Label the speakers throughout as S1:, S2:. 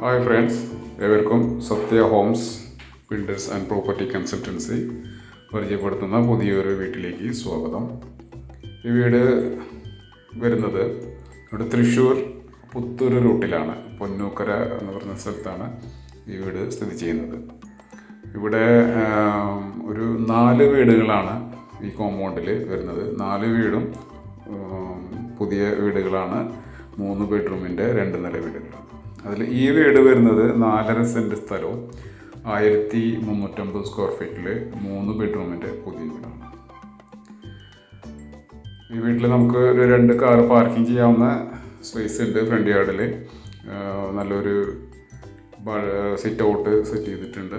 S1: Hi friends ഏവർക്കും Satya homes builders and property consultancy പരിചയപ്പെടുത്തുന്ന പുതിയൊരു വീട്ടിലേക്ക് സ്വാഗതം. ഈ വീട് വരുന്നത് ഇവിടെ തൃശ്ശൂർ പുത്തൂർ റൂട്ടിലാണ് പൊന്നൂക്കര എന്ന് പറഞ്ഞ സ്ഥലത്താണ് ഈ വീട് സ്ഥിതി ചെയ്യുന്നത്. ഇവിടെ ഒരു നാല് വീടുകളാണ് ഈ കോമ്പൗണ്ടിൽ വരുന്നത്. നാല് വീടും പുതിയ വീടുകളാണ്. മൂന്ന് ബെഡ്റൂമിന്റെ രണ്ട് നില വീടുകളാണ്. അതിൽ ഈ വീട് വരുന്നത് നാലര സെന്റ് സ്ഥലവും ആയിരത്തി മുന്നൂറ്റമ്പത് സ്ക്വയർ ഫീറ്റിൽ മൂന്ന് ബെഡ്റൂമിന്റെ പുതിയ വീടാണ്. ഈ വീട്ടിൽ നമുക്ക് ഒരു രണ്ട് കാർ പാർക്കിംഗ് ചെയ്യാവുന്ന സ്പേസ് ഉണ്ട് ഫ്രണ്ട് യാർഡിൽ നല്ലൊരു സിറ്റ് ഔട്ട് സെറ്റ് ചെയ്തിട്ടുണ്ട്.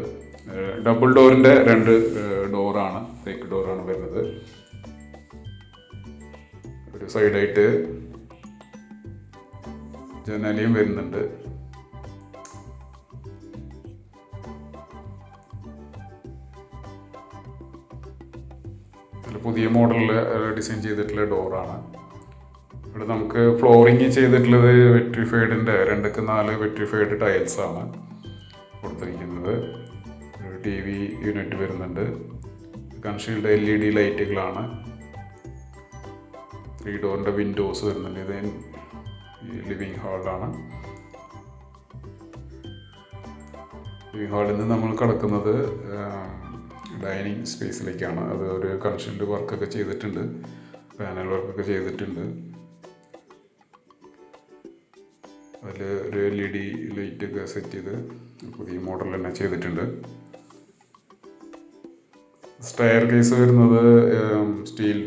S1: ഡബിൾ ഡോറിന്റെ രണ്ട് ഡോറാണ് തേക്ക് ഡോറാണ് വരുന്നത്. ഒരു സൈഡായിട്ട് ജനലയും വരുന്നുണ്ട്. പുതിയ മോഡലിൽ ഡിസൈൻ ചെയ്തിട്ടുള്ള ഡോറാണ് ഇവിടെ നമുക്ക് ഫ്ലോറിങ് ചെയ്തിട്ടുള്ളത് വെട്രിഫൈഡിന്റെ രണ്ടക്ക് നാല് വെട്രിഫൈഡ് ആണ് കൊടുത്തിരിക്കുന്നത്. ടി വി യൂണിറ്റ് വരുന്നുണ്ട്. കൺഷീൽഡ് എൽ ഇ ഡി ലൈറ്റുകളാണ് ത്രീ ഡോറിന്റെ വിൻഡോസ് വരുന്നുണ്ട്. ഇത് ലിവിങ് ഹാളാണ് ലിവിങ് ഹാളിൽ നിന്ന് നമ്മൾ കിടക്കുന്നത് ഡൈനിങ് സ്പേസിലേക്കാണ്. അത് ഒരു കൺഷീൽഡ് വർക്കൊക്കെ ചെയ്തിട്ടുണ്ട്. പാനൽ വർക്കൊക്കെ ചെയ്തിട്ടുണ്ട്. അതിൽ ഒരു എൽ ഇ ഡി ലൈറ്റൊക്കെ സെറ്റ് ചെയ്ത് പുതിയ മോഡൽ തന്നെ ചെയ്തിട്ടുണ്ട്. സ്റ്റയർ കേസ് വരുന്നത് സ്റ്റീൽ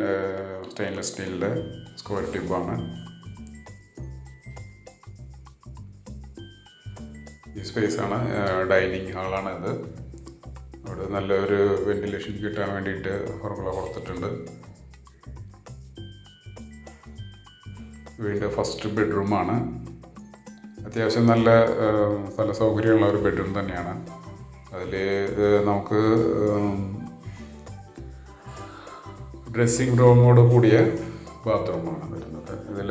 S1: സ്റ്റെയിൻലെസ് സ്റ്റീലിന്റെ സ്ക്വയർ ട്യൂബാണ് ഈ സ്പേസാണ് ഡൈനിങ് ഹാളാണ് ഇത്. അവിടെ നല്ലൊരു വെന്റിലേഷൻ കിട്ടാൻ വേണ്ടിയിട്ട് ഫോർമുല കൊടുത്തിട്ടുണ്ട്. വീടിന്റെ ഫസ്റ്റ് ബെഡ്റൂമാണ്. അത്യാവശ്യം നല്ല സ്ഥല സൗകര്യമുള്ള ഒരു ബെഡ്റൂം തന്നെയാണ്. അതിൽ നമുക്ക് ഡ്രസ്സിങ് റൂമോട് കൂടിയ ബാത്റൂമാണ് വരുന്നത്. ഇതിൽ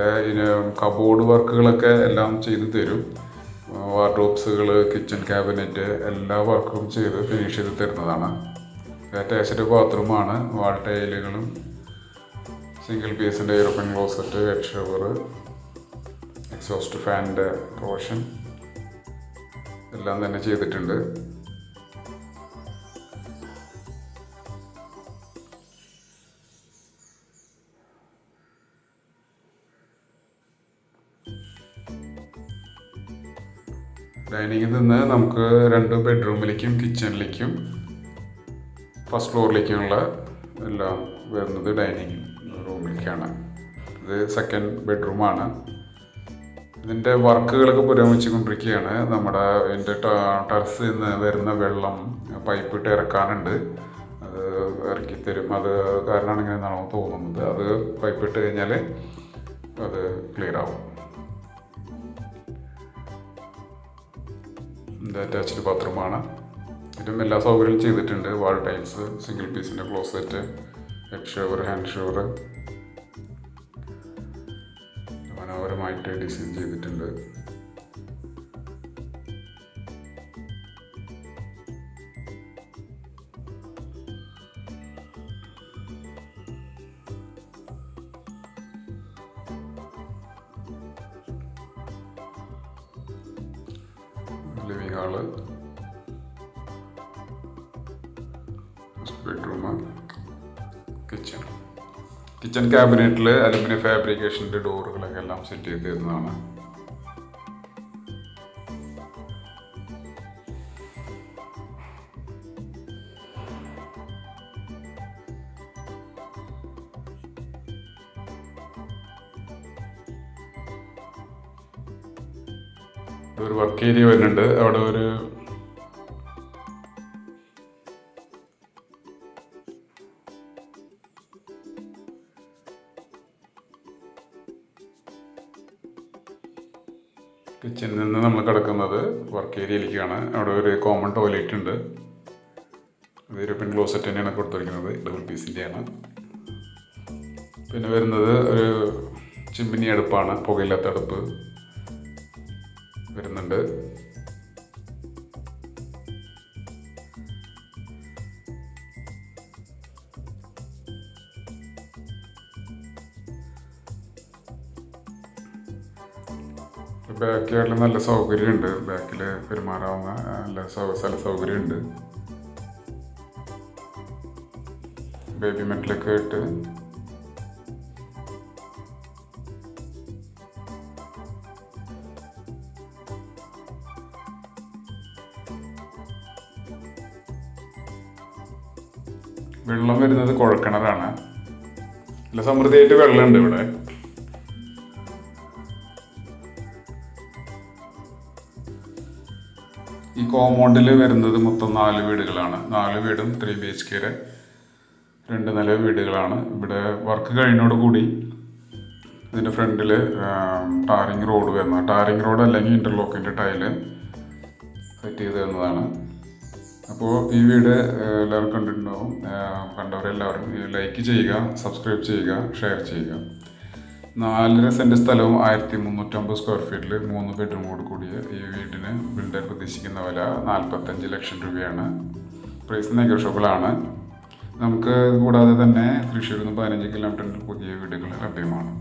S1: കബോർഡ് വർക്കുകളൊക്കെ എല്ലാം ചെയ്തു തരും. വാർഡ്രോബ്സുകൾ കിച്ചൺ ക്യാബിനറ്റ് എല്ലാ വർക്കും ചെയ്ത് ഫിനിഷ് ചെയ്ത് തരുന്നതാണ്. അറ്റാച്ച്ഡ് ബാത്റൂമാണ് വാൾ ടൈലുകളും സിംഗിൾ പീസിന്റെ European closet head shower exhaust ഫാനിന്റെ പോർഷൻ എല്ലാം തന്നെ ചെയ്തിട്ടുണ്ട്. ഡൈനിങ്ങിൽ നിന്ന് നമുക്ക് രണ്ട് ബെഡ്റൂമിലേക്കും കിച്ചണിലേക്കും ഫസ്റ്റ് ഫ്ലോറിലേക്കുമുള്ള എല്ലാം വരുന്നത് ഡൈനിങ് റൂമിലേക്കാണ്. ഇത് സെക്കൻഡ് ബെഡ്റൂമാണ്. ഇതിന്റെ വർക്കുകളൊക്കെ പുരോഗമിച്ചുകൊണ്ടിരിക്കുകയാണ്. നമ്മുടെ ഇതിന്റെ ടെറസിൽ നിന്ന് വരുന്ന വെള്ളം പൈപ്പ് ഇട്ട് ഇറക്കാനുണ്ട്. അത് ഇറക്കി തരും. അത് കാരണമാണ് ഇങ്ങനെ എന്നാണോ തോന്നുന്നത്. അത് പൈപ്പ് ഇട്ട് കഴിഞ്ഞാൽ അത് ക്ലിയർ ആവും. ഇത് അറ്റാച്ച്ഡ് ബാത്റൂമാണ് ഇതിലും എല്ലാ സൗകര്യവും ചെയ്തിട്ടുണ്ട്. വാൾ ടൈൽസ് സിംഗിൾ പീസിന്റെ closet head shower hand shower മനോഹരമായിട്ട് ഡിസൈൻ ചെയ്തിട്ടുണ്ട്. Living hall bedroom kitchen kitchen ക്യാബിനറ്റിൽ aluminium ഫാബ്രിക്കേഷന്റെ ഡോറുകളൊക്കെ എല്ലാം സെറ്റ് ചെയ്ത് തരുന്നതാണ്. ഒരു വർക്ക് ഏരിയ വരുന്നുണ്ട്. അവിടെ ഒരു കിച്ചണിൽ നിന്ന് നമ്മൾ കിടക്കുന്നത് വർക്ക് ഏരിയയിലേക്കാണ് അവിടെ ഒരു കോമൺ ടോയ്ലറ്റ് ഉണ്ട്. അത് യൂറോപ്യൻ ക്ലോസറ്റ് തന്നെയാണ് കൊടുത്തിരിക്കുന്നത്. ഡബിൾ പീസിന്റെയാണ് പിന്നെ വരുന്നത് ഒരു ചിമ്മിനി അടുപ്പാണ്. പുകയില്ലാത്ത അടുപ്പ്. വരുന്നുണ്ട്. ബാക്ക് നല്ല സൗകര്യമുണ്ട്. ബാക്കിൽ പെരുമാറാവുന്ന നല്ല സ്ഥല സൗകര്യമുണ്ട്. ബേബി മെറ്റലൊക്കെ ഇട്ട് വെള്ളം വരുന്നത് കുഴക്കിണറാണ് നല്ല സമൃദ്ധിയായിട്ട് വെള്ളമുണ്ട് ഇവിടെ. ഈ കോമ്പൗണ്ടിൽ വരുന്നത് മൊത്തം നാല് വീടുകളാണ്. നാല് വീടും ത്രീ ബി എച്ച് കെയുടെ രണ്ട് നില വീടുകളാണ്. ഇവിടെ വർക്ക് കഴിഞ്ഞോട് കൂടി ഇതിന്റെ ഫ്രണ്ടിൽ ടാറിങ് റോഡ് വരുന്ന ടാറിങ് റോഡ് അല്ലെങ്കിൽ ഇന്റർലോക്കിന്റെ ടൈൽ സെറ്റ് ചെയ്ത് തന്നതാണ് അപ്പോൾ ഈ വീഡിയോ എല്ലാവരും കണ്ടിട്ടുണ്ടാവും. കണ്ടവരെല്ലാവരും ലൈക്ക് ചെയ്യുക സബ്സ്ക്രൈബ് ചെയ്യുക ഷെയർ ചെയ്യുക. നാലര സെന്റ് സ്ഥലവും ആയിരത്തി മുന്നൂറ്റമ്പത് സ്ക്വയർ ഫീറ്റിൽ മൂന്ന് ബെഡ്റൂമോട് കൂടിയ ഈ വീടിന് ബിൽഡർ പ്രതീക്ഷിക്കുന്ന വില നാൽപ്പത്തഞ്ച് ലക്ഷം രൂപയാണ്. പ്രൈസ് നെഗോഷ്യബിളാണ് നമുക്ക് കൂടാതെ തന്നെ തൃശ്ശൂരിൽ നിന്ന് പതിനഞ്ച് കിലോമീറ്ററിൽ പുതിയ വീടുകൾ ലഭ്യമാണ്.